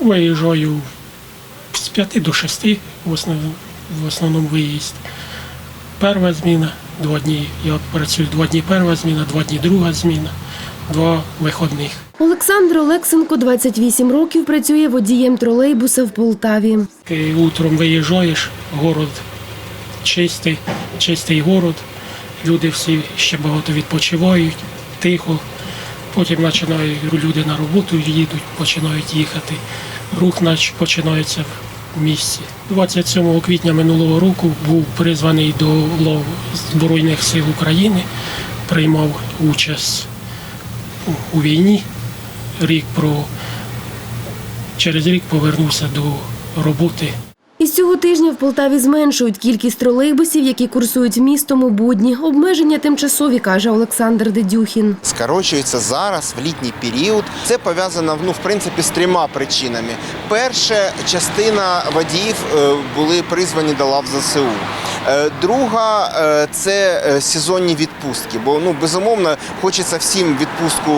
Виїжджаю з 5 до 6 в основному, в основному виїзд. Перша зміна, два дні. Я працюю два дні перша зміна, два дні друга зміна, два виходних. Олександр Олексенко 28 років працює водієм тролейбуса в Полтаві. Ти утром виїжджаєш, город чистий, чистий город. Люди всі ще багато відпочивають, тихо. Потім починають люди на роботу їдуть, починають їхати. Рух починається в місті. 27 квітня минулого року був призваний до лав Збройних сил України, приймав участь у війні. Рік про через рік повернувся до роботи. Із цього тижня в Полтаві зменшують кількість тролейбусів, які курсують містом у будні. Обмеження тимчасові, каже Олександр Дедюхін. скорочується зараз в літній період. Це пов'язано ну, в принципі з трьома причинами. Перша частина водіїв е, були призвані до лав ЗСУ. Е, Друга е, це е, сезонні відпустки, бо ну безумовно хочеться всім відпустку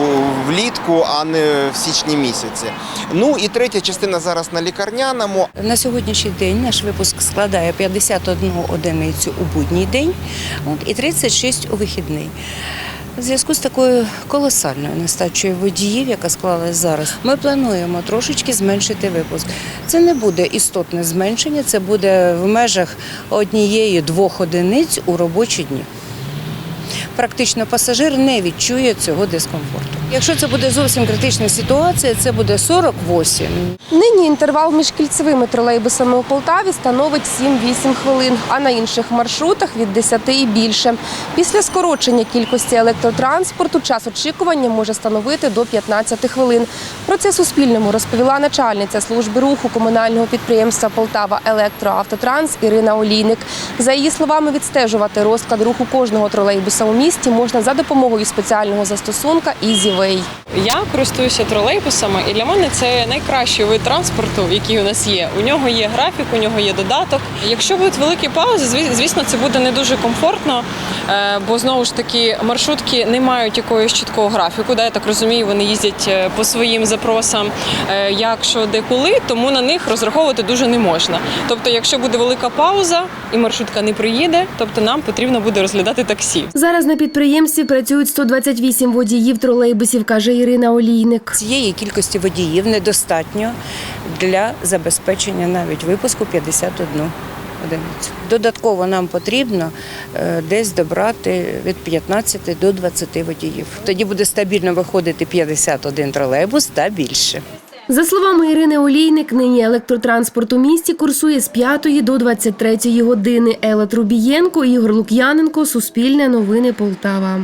влітку, а не в січні місяці. Ну і третя частина зараз на лікарняному. На сьогоднішній день наш випуск складає 51 одиницю у будній день і 36 у вихідний. В зв'язку з такою колосальною нестачею водіїв, яка склалась зараз, ми плануємо трошечки зменшити випуск. Це не буде істотне зменшення, це буде в межах однієї-двох одиниць у робочі дні. Практично пасажир не відчує цього дискомфорту. Якщо це буде зовсім критична ситуація, це буде 48. Нині інтервал між кільцевими тролейбусами у Полтаві становить 7-8 хвилин, а на інших маршрутах від 10 і більше. Після скорочення кількості електротранспорту час очікування може становити до 15 хвилин. Про це Суспільному розповіла начальниця служби руху комунального підприємства Полтава Електроавтотранс Ірина Олійник. За її словами, відстежувати розклад руху кожного тролейбуса у місті можна за допомогою спеціального застосунка EasyWay. Я користуюся тролейбусами, і для мене це найкращий вид транспорту, який у нас є. У нього є графік, у нього є додаток. Якщо будуть великі паузи, зві- звісно, це буде не дуже комфортно, е, бо знову ж таки маршрутки не мають якогось чіткого графіку. Да, я так розумію, вони їздять е, по своїм запросам, е, як що де коли, тому на них розраховувати дуже не можна. Тобто, якщо буде велика пауза і маршрутка не приїде, тобто нам потрібно буде розглядати таксі. Зараз на підприємстві працюють 128 водіїв тролейбусів, каже Ірина Олійник. Цієї кількості водіїв недостатньо для забезпечення навіть випуску 51 одиницю. Додатково нам потрібно е, десь добрати від 15 до 20 водіїв. Тоді буде стабільно виходити 51 тролейбус та більше. За словами Ірини Олійник, нині електротранспорт у місті курсує з 5 до 23 години. Елла Трубієнко, Ігор Лук'яненко, Суспільне новини Полтава.